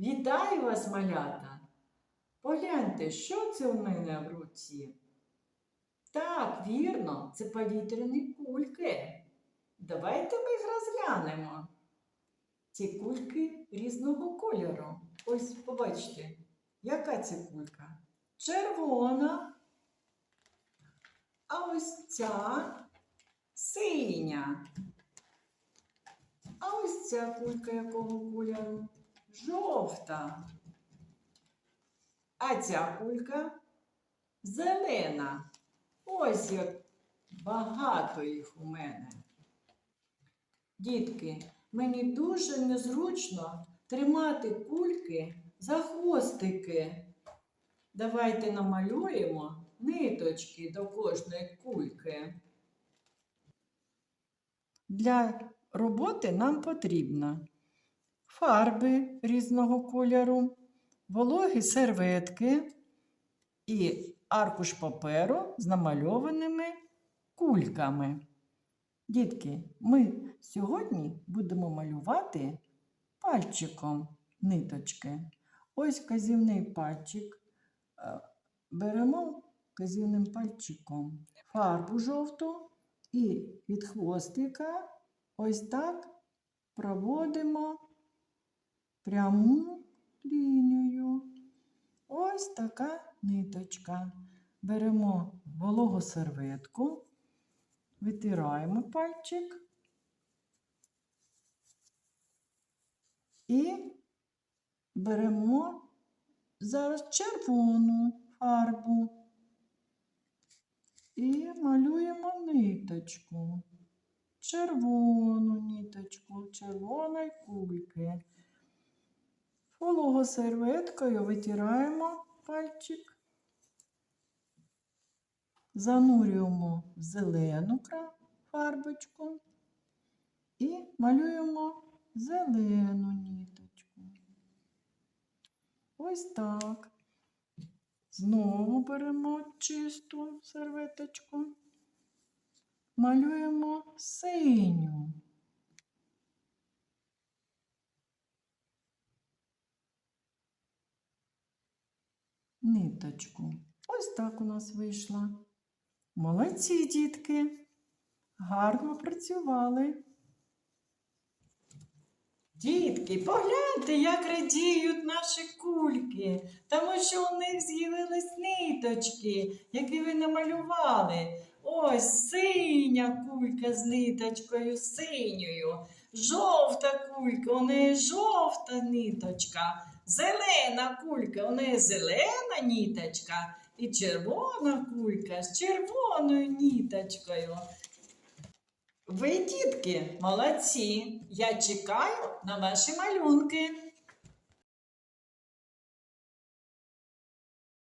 Вітаю вас, малята! Погляньте, що це у мене в руці? Так, вірно, це повітряні кульки. Давайте ми їх розглянемо. Ці кульки різного кольору. Ось побачте, яка це кулька? Червона. А ось ця синя. А ось ця кулька якого кольору? Жовта. А ця кулька зелена. Ось як багато їх у мене. Дітки, мені дуже незручно тримати кульки за хвостики. Давайте намалюємо ниточки до кожної кульки. Для роботи нам потрібно фарби різного кольору, вологі серветки і аркуш паперу з намальованими кульками. Дітки, ми сьогодні будемо малювати пальчиком ниточки. Ось казівний пальчик. Е, Беремо казівним пальчиком фарбу жовту і від хвостика ось так проводимо пряму лінію. Ось така ниточка. Беремо вологу серветку, витираємо пальчик і беремо зараз червону фарбу і малюємо ниточку. Червону ниточку, червоної кульки. Вологосерветкою витираємо пальчик, занурюємо в зелену фарбочку і малюємо зелену ниточку. Ось так. Знову беремо чисту серветочку, малюємо синю. Ниточку. Ось так у нас вийшло. Молодці, дітки. Гарно працювали. Дітки, погляньте, як радіють наші кульки, тому що у них з'явились ниточки, які ви намалювали. Ось синя кулька з ниточкою синьою, жовта кулька, у неї жовта ниточка, зелена кулька, у неї зелена ниточка і червона кулька з червоною ниточкою. Ви, дітки, молодці. Я чекаю на ваші малюнки.